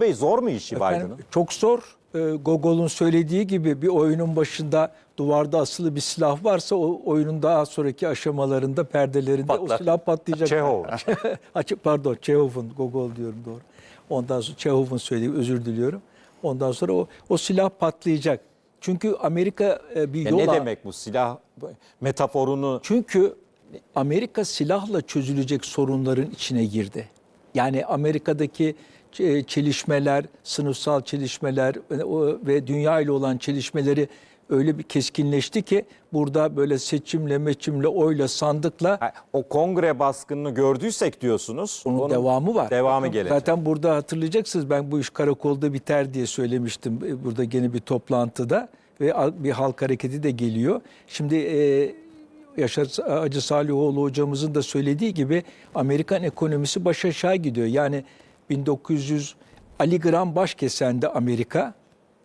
Bey zor mu işi Efendim, Biden'ın? çok zor. Ee, Gogol'un söylediği gibi bir oyunun başında duvarda asılı bir silah varsa o oyunun daha sonraki aşamalarında perdelerinde Patlar. o silah patlayacak. Çehov. Açık pardon Çehov'un Gogol diyorum doğru. Ondan sonra Çehov'un söylediği özür diliyorum. Ondan sonra o, o silah patlayacak. Çünkü Amerika e, bir Ya yol ne demek bu silah metaforunu? Çünkü Amerika silahla çözülecek sorunların içine girdi. Yani Amerika'daki e, çelişmeler, sınıfsal çelişmeler ve- o- ve dünya ile olan çelişmeleri öyle bir keskinleşti ki burada böyle seçimle, meçimle, oyla, sandıkla Ha, O kongre baskınını gördüysek diyorsunuz. onun, devamı var. Devamı gelecek. Zaten burada hatırlayacaksınız ben bu iş karakolda biter diye söylemiştim e, burada gene bir toplantıda ve bir halk hareketi de geliyor. Şimdi e, Yaşar Hacı Salihoğlu hocamızın da söylediği gibi Amerikan ekonomisi baş aşağı gidiyor. Yani 1900 Ali Graham baş kesendi Amerika.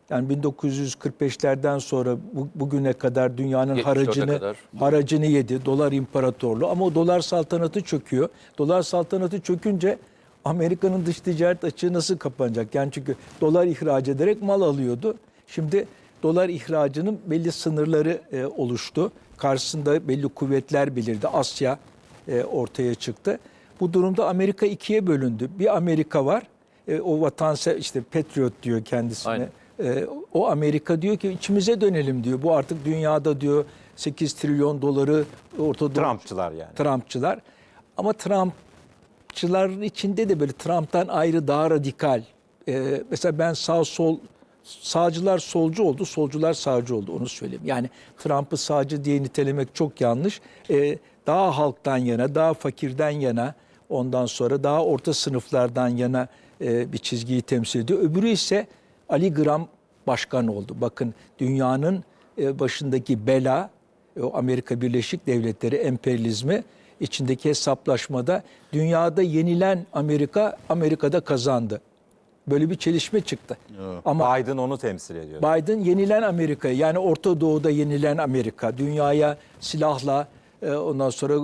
Yani 1945'lerden sonra bu- bugüne kadar dünyanın 74'e haracını kadar. haracını yedi. Dolar imparatorluğu ama o dolar saltanatı çöküyor. Dolar saltanatı çökünce Amerika'nın dış ticaret açığı nasıl kapanacak? Yani çünkü dolar ihraç ederek mal alıyordu. Şimdi dolar ihracının belli sınırları e, oluştu. Karşısında belli kuvvetler belirdi. Asya e, ortaya çıktı. Bu durumda Amerika ikiye bölündü. Bir Amerika var. E, o vatansever işte Patriot diyor kendisine. Aynen. Ee, o Amerika diyor ki içimize dönelim diyor. Bu artık dünyada diyor 8 trilyon doları Orta Doğu- Trumpçılar yani. Trumpçılar. Ama Trumpçıların içinde de böyle Trump'tan ayrı daha radikal. Ee, mesela ben sağ sol sağcılar solcu oldu, solcular sağcı oldu onu söyleyeyim. Yani Trump'ı sağcı diye nitelemek çok yanlış. Ee, daha halktan yana, daha fakirden yana, ondan sonra daha orta sınıflardan yana e, bir çizgiyi temsil ediyor. Öbürü ise Ali Graham başkan oldu. Bakın dünyanın e, başındaki bela, e, o Amerika Birleşik Devletleri emperyalizmi içindeki hesaplaşmada dünyada yenilen Amerika Amerika'da kazandı. Böyle bir çelişme çıktı. Ama Biden onu temsil ediyor. Biden yenilen Amerika yani Orta Doğu'da yenilen Amerika, dünyaya silahla ondan sonra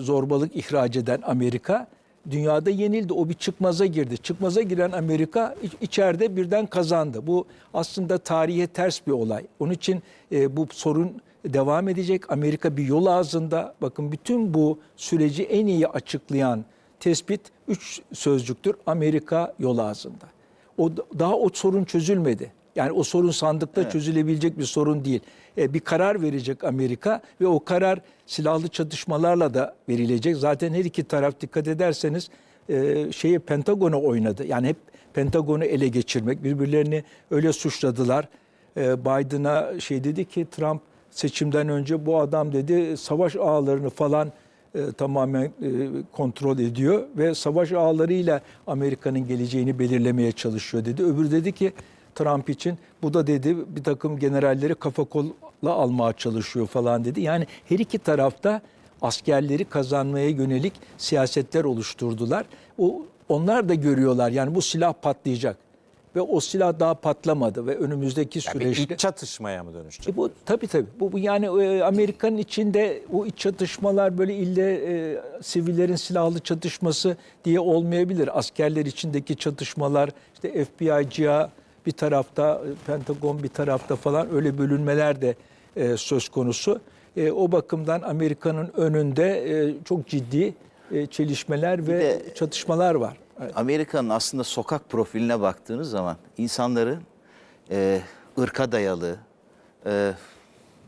zorbalık ihraç eden Amerika dünyada yenildi. O bir çıkmaza girdi. Çıkmaza giren Amerika iç- içeride birden kazandı. Bu aslında tarihe ters bir olay. Onun için e, bu sorun devam edecek. Amerika bir yol ağzında. Bakın bütün bu süreci en iyi açıklayan tespit üç sözcüktür. Amerika yol ağzında. O daha o sorun çözülmedi. Yani o sorun sandıkta çözülebilecek bir sorun değil. E, bir karar verecek Amerika ve o karar silahlı çatışmalarla da verilecek. Zaten her iki taraf dikkat ederseniz e, şeyi Pentagon'a oynadı. Yani hep Pentagon'u ele geçirmek. Birbirlerini öyle suçladılar. E, Biden'a şey dedi ki Trump seçimden önce bu adam dedi savaş ağlarını falan e, tamamen e, kontrol ediyor ve savaş ağlarıyla Amerika'nın geleceğini belirlemeye çalışıyor dedi. Öbürü dedi ki Trump için bu da dedi bir takım generalleri kafa kolla almaya çalışıyor falan dedi. Yani her iki tarafta askerleri kazanmaya yönelik siyasetler oluşturdular. O onlar da görüyorlar yani bu silah patlayacak ve o silah daha patlamadı ve önümüzdeki Yani bir süreçte iç çatışmaya mı dönüşecek? e bu tabii tabii. Bu, bu yani e, Amerika'nın içinde o iç çatışmalar böyle ille e, sivillerin silahlı çatışması diye olmayabilir. Askerler içindeki çatışmalar işte FBI, CIA bir tarafta, Pentagon bir tarafta falan öyle bölünmeler de e, söz konusu. E, o bakımdan Amerika'nın önünde e, çok ciddi e, çelişmeler ve de- çatışmalar var. Evet. Amerika'nın aslında sokak profiline baktığınız zaman insanların e, ırka dayalı, e,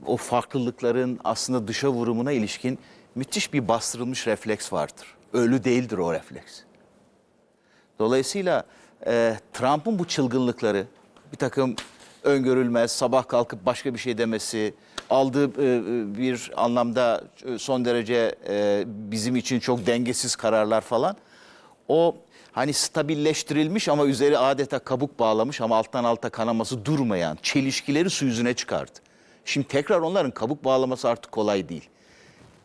o farklılıkların aslında dışa vurumuna ilişkin müthiş bir bastırılmış refleks vardır. Ölü değildir o refleks. Dolayısıyla e, Trump'ın bu çılgınlıkları, bir takım öngörülmez, sabah kalkıp başka bir şey demesi, aldığı e, bir anlamda e, son derece e, bizim için çok dengesiz kararlar falan, o hani stabilleştirilmiş ama üzeri adeta kabuk bağlamış ama alttan alta kanaması durmayan çelişkileri su yüzüne çıkardı. Şimdi tekrar onların kabuk bağlaması artık kolay değil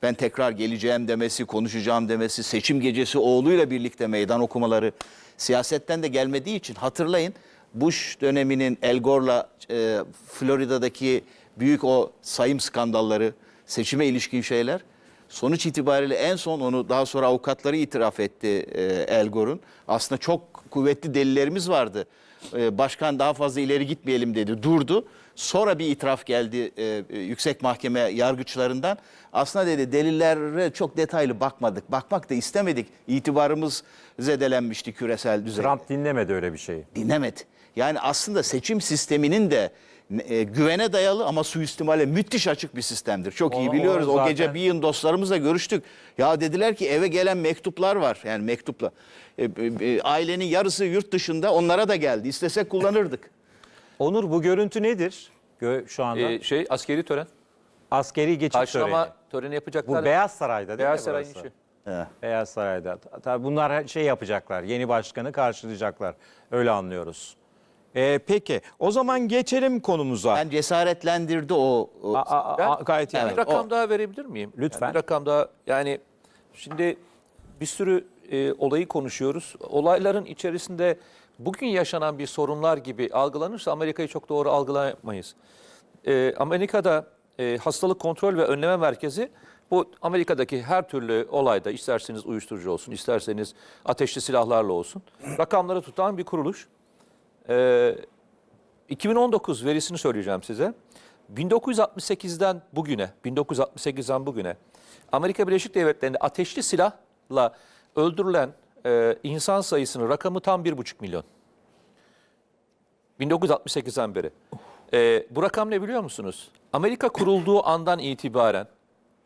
ben tekrar geleceğim demesi, konuşacağım demesi, seçim gecesi oğluyla birlikte meydan okumaları siyasetten de gelmediği için hatırlayın Bush döneminin El Gore'la e, Florida'daki büyük o sayım skandalları, seçime ilişkin şeyler sonuç itibariyle en son onu daha sonra avukatları itiraf etti e, El Gore'un. Aslında çok kuvvetli delillerimiz vardı. E, başkan daha fazla ileri gitmeyelim dedi, durdu. Sonra bir itiraf geldi e, e, yüksek mahkeme yargıçlarından. Aslında dedi delillere çok detaylı bakmadık. Bakmak da istemedik. İtibarımız zedelenmişti küresel düzeyde. Trump dinlemedi öyle bir şeyi. Dinlemedi. Yani aslında seçim sisteminin de e, güvene dayalı ama suistimale müthiş açık bir sistemdir. Çok iyi O- biliyoruz. o O, zaten- gece bir yıl dostlarımızla görüştük. Ya dediler ki eve gelen mektuplar var. Yani mektupla. E, e, e, ailenin yarısı yurt dışında onlara da geldi. İstesek kullanırdık. Onur bu görüntü nedir? Gö- şu anda Ee, şey askeri tören. askeri geçit Karşılama töreni. töreni yapacaklar. Bu Beyaz Saray'da değil Beyaz mi Saray'ın burası? işi. Beyaz Saray'da. Tabii bunlar şey yapacaklar. Yeni başkanı karşılayacaklar. Öyle anlıyoruz. Ee, peki o zaman geçelim konumuza. Yani cesaretlendirdi o. o- aa, Ben aa, gayet iyi. bir Evet, rakam o- daha verebilir miyim? Lütfen. Yani bir rakam daha yani şimdi bir sürü e, olayı konuşuyoruz. Olayların içerisinde bugün yaşanan bir sorunlar gibi algılanırsa Amerika'yı çok doğru algılayamayız. E, Amerika'da e, hastalık kontrol ve önleme merkezi bu Amerika'daki her türlü olayda isterseniz uyuşturucu olsun, isterseniz ateşli silahlarla olsun rakamları tutan bir kuruluş. E, 2019 verisini söyleyeceğim size. 1968'den bugüne, 1968'den bugüne Amerika Birleşik Devletleri'nde ateşli silahla öldürülen e, insan sayısının rakamı tam 1,5 milyon. 1968'den beri. E, bu rakam ne biliyor musunuz? Amerika kurulduğu andan itibaren,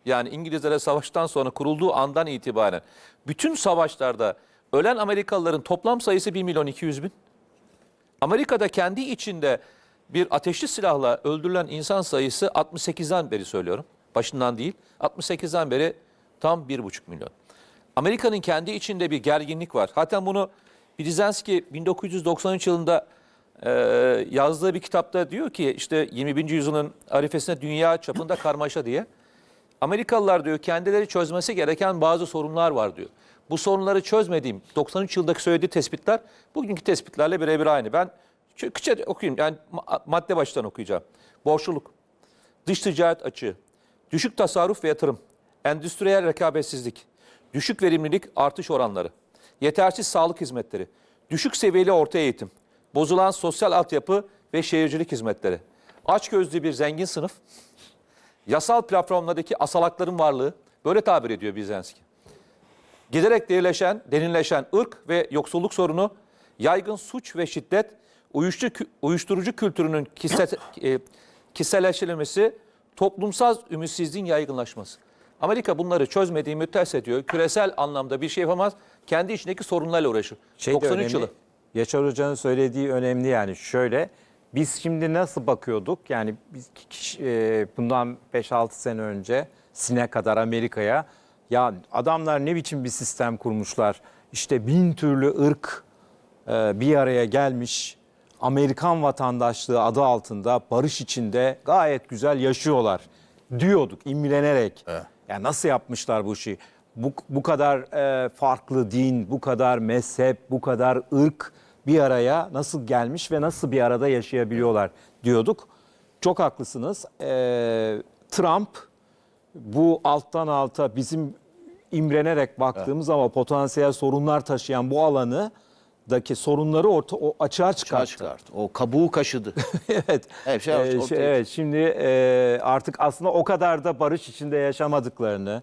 yani İngilizlere savaştan sonra kurulduğu andan itibaren bütün savaşlarda ölen Amerikalıların toplam sayısı 1 milyon 200 bin. Amerika'da kendi içinde bir ateşli silahla öldürülen insan sayısı 68'den beri söylüyorum. Başından değil. 68'den beri tam 1,5 milyon. Amerika'nın kendi içinde bir gerginlik var. Zaten bunu Brzezinski 1993 yılında e, yazdığı bir kitapta diyor ki işte 21. yüzyılın arifesinde dünya çapında karmaşa diye. Amerikalılar diyor kendileri çözmesi gereken bazı sorunlar var diyor. Bu sorunları çözmediğim 93 yıldaki söylediği tespitler bugünkü tespitlerle birebir aynı. Ben kısa okuyayım yani ma- madde baştan okuyacağım. Borçluluk, dış ticaret açığı, düşük tasarruf ve yatırım, endüstriyel rekabetsizlik, düşük verimlilik artış oranları, yetersiz sağlık hizmetleri, düşük seviyeli orta eğitim, bozulan sosyal altyapı ve şehircilik hizmetleri, açgözlü bir zengin sınıf, yasal platformlardaki asalakların varlığı, böyle tabir ediyor Bizenski. Giderek derinleşen, derinleşen ırk ve yoksulluk sorunu, yaygın suç ve şiddet, uyuşturucu, uyuşturucu kültürünün kişisel, e, kişiselleştirilmesi, toplumsal ümitsizliğin yaygınlaşması. Amerika bunları çözmediği müddetçe diyor, küresel anlamda bir şey yapamaz, kendi içindeki sorunlarla uğraşır. Şey de 93 önemli, yılı. Yaşar Hoca'nın söylediği önemli yani şöyle. Biz şimdi nasıl bakıyorduk? Yani biz e, bundan 5-6 sene önce sine kadar Amerika'ya ya adamlar ne biçim bir sistem kurmuşlar? İşte bin türlü ırk e, bir araya gelmiş. Amerikan vatandaşlığı adı altında barış içinde gayet güzel yaşıyorlar diyorduk imrenerek. Ya nasıl yapmışlar bu işi? Bu, bu kadar e, farklı din, bu kadar mezhep, bu kadar ırk bir araya nasıl gelmiş ve nasıl bir arada yaşayabiliyorlar diyorduk. Çok haklısınız. E, Trump bu alttan alta bizim imrenerek baktığımız ama potansiyel sorunlar taşıyan bu alanı daki sorunları orta, o açığa çıkarttı. Çıkar çıkarttı. O kabuğu kaşıdı. evet. Her şey Ee, ortaya şey, evet. Şimdi e, artık aslında o kadar da barış içinde yaşamadıklarını,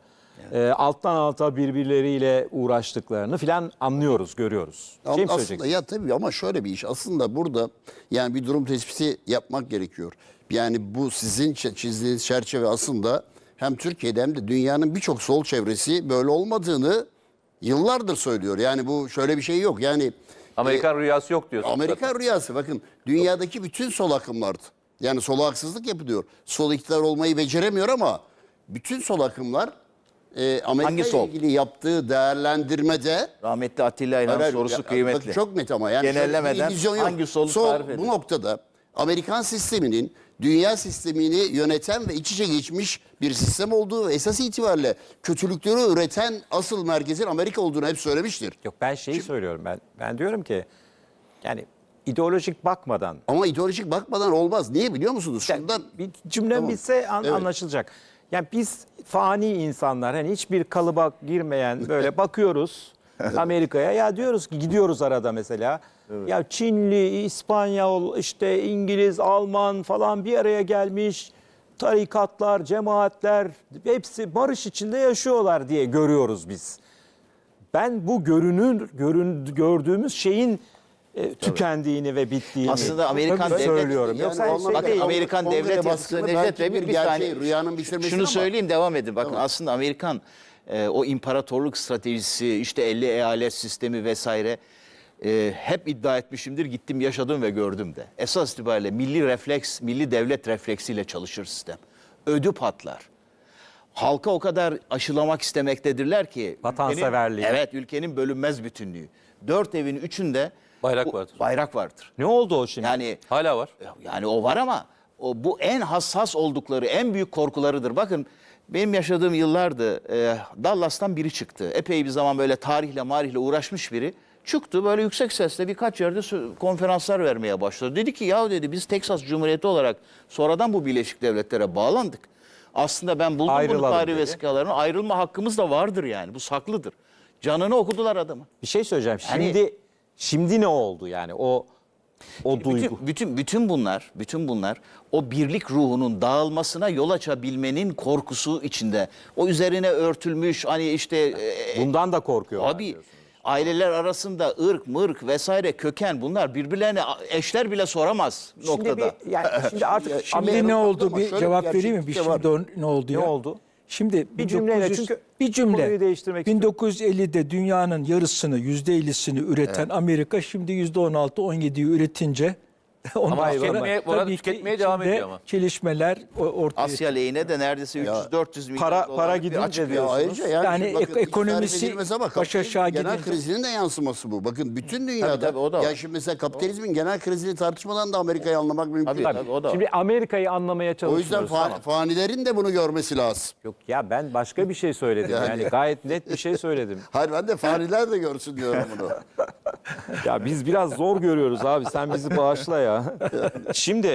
e, alttan alta birbirleriyle uğraştıklarını filan anlıyoruz, görüyoruz. Ama Şey mi aslında söyleyeceksin? ya tabii ama şöyle bir iş. Aslında burada yani bir durum tespiti yapmak gerekiyor. Yani bu sizin çe- çizdiğiniz çerçeve aslında hem Türkiye'de hem de dünyanın birçok sol çevresi böyle olmadığını yıllardır söylüyor. Yani bu şöyle bir şey yok. Yani Amerikan rüyası yok diyorsun. Amerika rüyası bakın dünyadaki bütün sol akımlardı. Yani sola haksızlık yapılıyor. Sol iktidar olmayı beceremiyor ama bütün sol akımlar e, Amerika ile ilgili yaptığı değerlendirmede Rahmetli Atilla İlhan sorusu ya, kıymetli. çok net ama yani Genellemeden hangi solu Sol tarif edin? bu noktada Amerikan sisteminin dünya sistemini yöneten ve iç içe geçmiş bir sistem olduğu ve esas itibariyle kötülükleri üreten asıl merkezin Amerika olduğunu hep söylemiştir. Yok ben şeyi söylüyorum ben. Ben diyorum ki yani ideolojik bakmadan Ama ideolojik bakmadan olmaz. Niye biliyor musunuz? Yani Şundan bir cümlem Tamam. bitse an- Evet. anlaşılacak. Yani biz fani insanlar hani hiçbir kalıba girmeyen böyle bakıyoruz. Amerika'ya. Ya diyoruz ki gidiyoruz arada mesela. Ya Çinli, İspanyol, işte İngiliz, Alman falan bir araya gelmiş. Tarikatlar, cemaatler hepsi barış içinde yaşıyorlar diye görüyoruz biz. Ben bu görünür görün, gördüğümüz şeyin e, tükendiğini ve bittiğini Aslında Amerikan Tabii devlet- söylüyorum. Yoksa Yani şey bakın, değil. Amerikan devlet yapısı Necdet Bey bir bir, saniye. rüyanın bitirmesi Şunu ama- söyleyeyim devam edin. Bakın aslında Amerikan e, o imparatorluk stratejisi işte 50 eyalet sistemi vesaire e, hep iddia etmişimdir. Gittim yaşadım ve gördüm de. Esas itibariyle milli refleks, milli devlet refleksiyle çalışır sistem. Ödü patlar. Halka o kadar aşılamak istemektedirler ki. Vatanseverliği. ülkenin- Evet ülkenin bölünmez bütünlüğü. Dört evin üçünde Bayrak vardır. Bayrak vardır. Ne oldu o şimdi? Yani Hala var. yani o var ama o bu en hassas oldukları, en büyük korkularıdır. Bakın benim yaşadığım yıllardı e, Dallas'tan biri çıktı. Epey bir zaman böyle tarihle marihle uğraşmış biri. Çıktı böyle yüksek sesle birkaç yerde konferanslar vermeye başladı. Dedi ki ya dedi biz Teksas Cumhuriyeti olarak sonradan bu Birleşik Devletlere bağlandık. Aslında ben buldum bunu Ayrılalım tarih dedi. vesikalarını. Ayrılma hakkımız da vardır yani. Bu saklıdır. Canını okudular adamı. bir şey söyleyeceğim. Yani- Şimdi şimdi ne oldu yani o o duygu? Bütün, bütün, bütün bunlar, bütün bunlar o birlik ruhunun dağılmasına yol açabilmenin korkusu içinde. O üzerine örtülmüş hani işte e, Bundan da korkuyorlar. abi diyorsun. Aileler arasında ırk, mırk vesaire köken bunlar birbirlerine eşler bile soramaz Şimdi noktada. bir yani şimdi artık Şimdi Amerika ne oldu bir cevap bir vereyim mi? Bir şimdi ne oldu ya? Ne oldu? Şimdi Bir cümleyle 1900 çünkü bir cümle. değiştirmek istiyorum. 1950'de dünyanın yarısını %50'sini üreten Amerika şimdi %16 17'yi üretince ondan Ama sonra tüketmeye- bu arada tabii ki tüketmeye devam içinde ediyor ama. Çelişmeler o- ortaya Asya lehine de neredeyse 300-400 milyon para- dolarlık para bir gidince açık diyor. Ya ayrıca yani, Yani şimdi bakın, ek- ekonomisi edilmez ama baş kapitalizmin aşağı genel gidince- krizinin de yansıması bu. Bakın bütün dünyada tabii, o da var. ya şimdi mesela kapitalizmin genel krizini tartışmadan da Amerika'yı anlamak mümkün. Tabii, tabii, o da var. Şimdi Amerika'yı anlamaya O çalışıyoruz. yüzden fa- Tamam. fanilerin de bunu görmesi lazım. Yok ya ben başka bir şey söyledim. Yani- Yani gayet net bir şey söyledim. Hayır ben de faniler de görsün diyorum bunu. Ya biz biraz zor görüyoruz abi. Sen bizi bağışla ya. Şimdi